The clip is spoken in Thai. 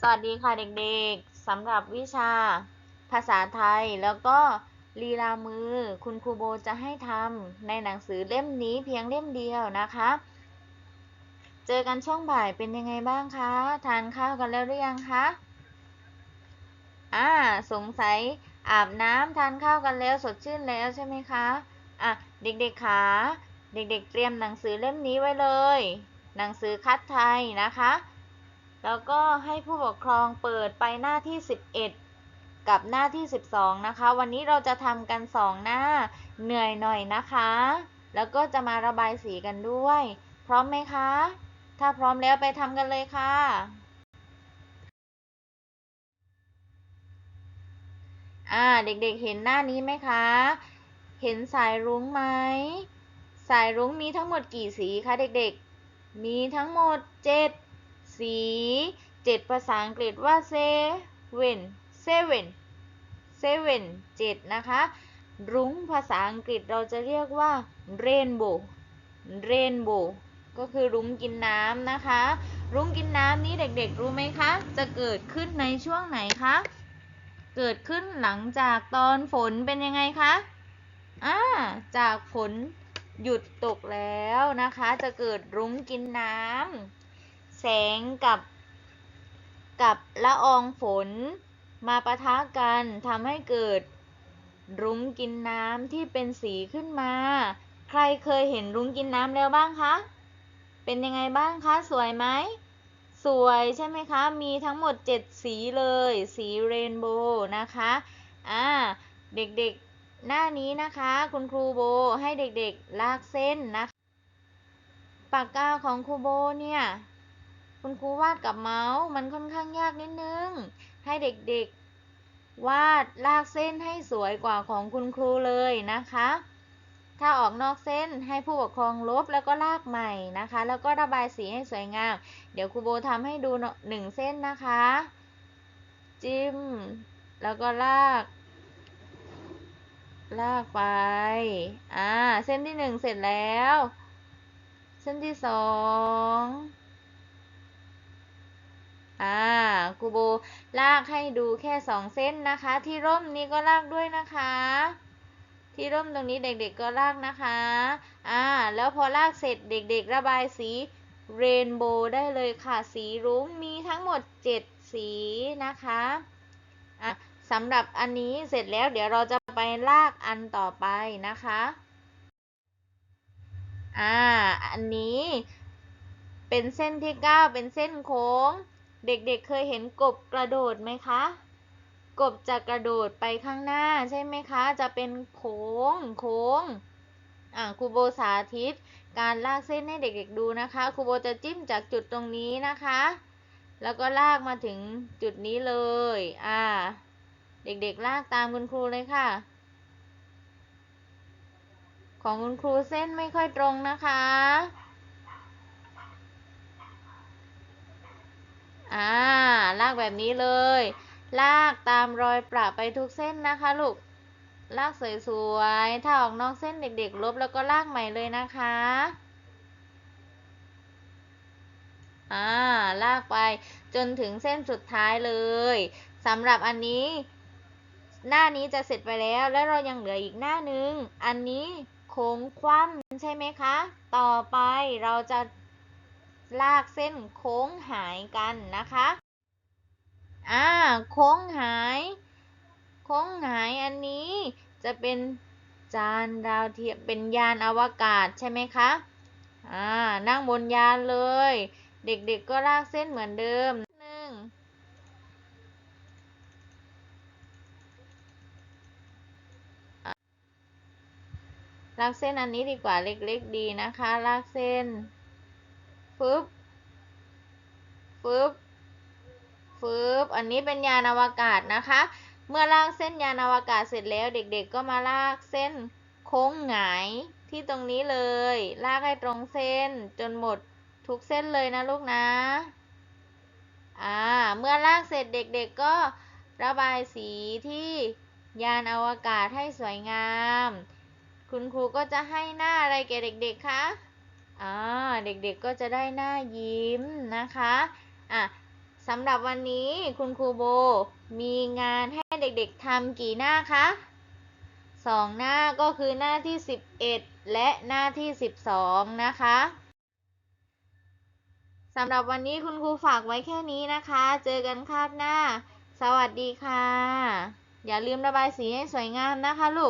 สวัสดีค่ะเด็กๆสำหรับวิชาภาษาไทยแล้วก็ลีลามือ คุณครูโบจะให้ทำในหนังสือเล่มนี้เพียงเล่มเดียวนะคะ เจอกันช่วงบ่ายเป็นยังไงบ้างคะ ทานข้าวกันแล้วหรือยังคะอ่าสงสัยอาบน้ำทานข้าวกันแล้วสดชื่นแล้วใช่ไหมคะอะเด็กๆคะเด็กๆเตรียมหนังสือเล่มนี้ไว้เลย หนังสือคัดไทยนะคะ แล้วก็ให้ผู้ปกครองเปิดไปหน้าที่ 11 กับหน้าที่ 12 นะคะ วันนี้เราจะทำกัน 2 หน้าเหนื่อยหน่อยนะคะ แล้วก็จะมาระบายสีกันด้วย พร้อมไหมคะ ถ้าพร้อมแล้วไปทำกันเลยค่ะอ่าเด็กๆเห็นหน้านี้ไหมคะ เห็นสายรุ้งไหม สายรุ้งมีทั้งหมดกี่สีคะเด็กๆ มีทั้งหมด 7 สี7ภาษาอังกฤษว่า seven seven seven 7นะคะ รุ้งภาษาอังกฤษเราจะเรียกว่า rainbow rainbow ก็คือรุ้งกินน้ำนะคะ รุ้งกินน้ำนี้เด็กๆ รู้ไหมคะ จะเกิดขึ้นในช่วงไหนคะ เกิดขึ้นหลังจากตอนฝนเป็นยังไงคะอ่าจากฝนหยุดตกแล้วนะคะ จะเกิดรุ้งกินน้ำ แสงกับกับละอองฝนมาปะทะกันทำให้เกิดรุ้งกินน้ำที่เป็นสีขึ้นมา ใครเคยเห็นรุ้งกินน้ำแล้วบ้างคะ เป็นยังไงบ้างคะ สวยไหม สวยใช่ไหมคะ มีทั้งหมด 7 สีเลย สีเรนโบว์นะคะ อ่า เด็กๆ หน้านี้นะคะ คุณครูโบให้เด็กๆ ลากเส้นนะคะ ปากกาของครูโบเนี่ย คุณครูวาดกับเมาส์มันค่อนข้างยากนิดนึง ให้เด็กๆ วาดลากเส้นให้สวยกว่าของคุณครูเลยนะคะ ถ้าออกนอกเส้นให้ผู้ปกครองลบแล้วก็ลากใหม่นะคะ แล้วก็ระบายสีให้สวยงาม เดี๋ยวครูโบทำให้ดูหนึ่งเส้นนะคะ จิ้ม แล้วก็ลากลากไป อ่า เส้นที่หนึ่งเสร็จแล้ว เส้นที่สอง อ่าครูโบลากให้ดูแค่สองเส้นนะคะ ที่ร่มนี้ก็ลากด้วยนะคะ ที่ร่มตรงนี้เด็กๆก็ลากนะคะอ่าแล้วพอลากเสร็จเด็กๆ ระบายสีเรนโบว์ได้เลยค่ะ สีรุ้งมีทั้งหมด 7 สีนะคะอะสำหรับอันนี้เสร็จแล้วเดี๋ยวเราจะไปลากอันต่อไปนะคะอ่าอันนี้เป็นเส้นที่ 9 เป็นเส้นโค้ง เด็กๆเเคยเห็นกบกระโดดไหมคะ กบจะกระโดดไปข้างหน้าใช่ไหมคะ จะเป็นโค้งโค้งอ่าครูโบสาธิต การลากเส้นให้เด็กๆดูนะคะครูโบจะจิ้มจากจุดตรงนี้นะคะ แล้วก็ลากมาถึงจุดนี้เลยอ่าเด็กๆลากตามคุณครูเลยค่ะ ของคุณครูเส้นไม่ค่อยตรงนะคะ อ่าลากแบบนี้เลย ลากตามรอยประไปทุกเส้นนะคะลูก ลากสวยๆ ถ้าออกนอกเส้นเด็กๆ ลบแล้วก็ลากใหม่เลยนะคะ อ่า ลากไปจนถึงเส้นสุดท้ายเลยสำหรับอันนี้ หน้านี้จะเสร็จไปแล้ว แล้วเรายังเหลืออีกหน้านึง อันนี้โค้งคว่ำใช่ไหมคะ ต่อไปเราจะ ลากเส้นโค้งหายกันนะคะ อ่า โค้งหาย โค้งหายอันนี้จะเป็นจานดาวเทียม เป็นยานอวกาศใช่ไหมคะ อ่า นั่งบนยานเลย เด็กๆก็ลากเส้นเหมือนเดิมหนึ่งลากเส้นอันนี้ดีกว่าเล็กๆดีนะคะ ลากเส้น ฟึบฟึบฟึบอันนี้เป็นยานอวกาศนะคะ เมื่อลากเส้นยานอวกาศเสร็จแล้วเด็กๆ ก็มาลากเส้นโค้งหงายที่ตรงนี้เลย ลากให้ตรงเส้นจนหมดทุกเส้นเลยนะลูกนะ อ่า เมื่อลากเสร็จเด็กๆก็ระบายสีที่ยานอวกาศให้สวยงาม คุณครูก็จะให้หน้าอะไรแก่เด็กๆคะ อ่าเด็กๆก็จะได้หน้ายิ้มนะคะอะสำหรับวันนี้คุณครูโบมีงานให้เด็กๆทำกี่หน้าคะสองหน้าก็คือหน้าที่ 11 และหน้าที่ 12 นะคะสำหรับวันนี้คุณครูฝากไว้แค่นี้นะคะ เจอกันคาบหน้า สวัสดีค่ะ อย่าลืมระบายสีให้สวยงามนะคะลูก